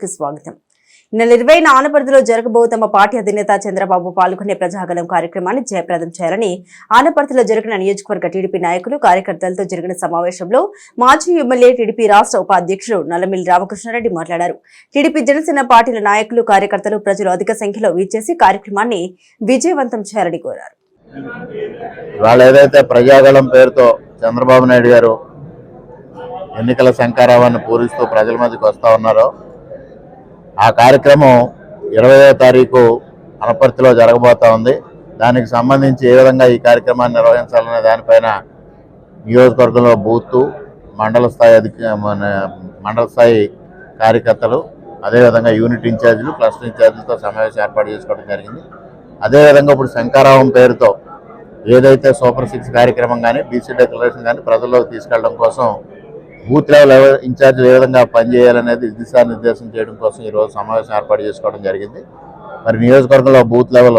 కి స్వాగతం. నెల ఇరవై ఆనపర్తిలో జరగబో తమ పార్టీ అధినేత చంద్రబాబు పాల్గొనే ప్రజాగలం కార్యక్రమాన్ని జయప్రదం చేయాలని ఆనపర్తిలో జరిగిన నియోజకవర్గ టీడీపీ నాయకులు కార్యకర్తలతో జరిగిన సమావేశంలో మాజీ ఎమ్మెల్యే టీడీపీ రాష్ట్ర ఉపాధ్యక్షుడు నల్లమిల్లి రామకృష్ణారెడ్డి మాట్లాడారు. టీడీపీ జనసేన పార్టీల నాయకులు కార్యకర్తలు ప్రజలు అధిక సంఖ్యలో వీచేసి కార్యక్రమాన్ని విజయవంతం చేయాలని కోరారు. వాళ్ళు ఏదైతే ప్రజాగళం పేరుతో చంద్రబాబు నాయుడు గారు ఎన్నికల శంకారావాన్ని పూరిస్తూ ప్రజల మధ్యకి వస్తూ ఉన్నారో ఆ కార్యక్రమం ఇరవయో తారీఖు అనపర్తిలో జరగబోతా ఉంది. దానికి సంబంధించి ఏ విధంగా ఈ కార్యక్రమాన్ని నిర్వహించాలనే దానిపైన నియోజకవర్గంలో బూత్ మండల స్థాయి అధిక మన మండల స్థాయి కార్యకర్తలు అదేవిధంగా యూనిట్ ఇన్ఛార్జీలు క్లస్టర్ ఇన్ఛార్జీలతో సమావేశం ఏర్పాటు చేసుకోవడం జరిగింది. అదేవిధంగా ఇప్పుడు శంకారావం పేరుతో ఏదైతే సూపర్ సిక్స్ కార్యక్రమం కానీ బీసీ డెక్లరేషన్ కానీ ప్రజల్లోకి తీసుకెళ్ళడం కోసం బూత్ లెవెల్ ఇన్ఛార్జ్ ఇన్ఛార్జీలు ఏ విధంగా పనిచేయాలనేది దిశానిర్దేశం చేయడం కోసం ఈరోజు సమావేశం ఏర్పాటు చేసుకోవడం జరిగింది. మరి నియోజకవర్గంలో బూత్ లెవెల్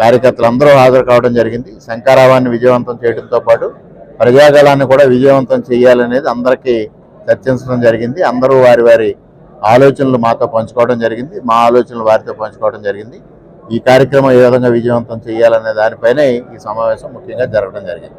కార్యకర్తలు అందరూ హాజరు కావడం జరిగింది. శంకారావాన్ని విజయవంతం చేయడంతో పాటు ప్రజాగళాన్ని కూడా విజయవంతం చేయాలనేది అందరికీ చర్చించడం జరిగింది. అందరూ వారి వారి ఆలోచనలు మాతో పంచుకోవడం జరిగింది. మా ఆలోచనలు వారితో పంచుకోవడం జరిగింది. ఈ కార్యక్రమం ఏ విధంగా విజయవంతం చేయాలనే దానిపైనే ఈ సమావేశం ముఖ్యంగా జరగడం జరిగింది.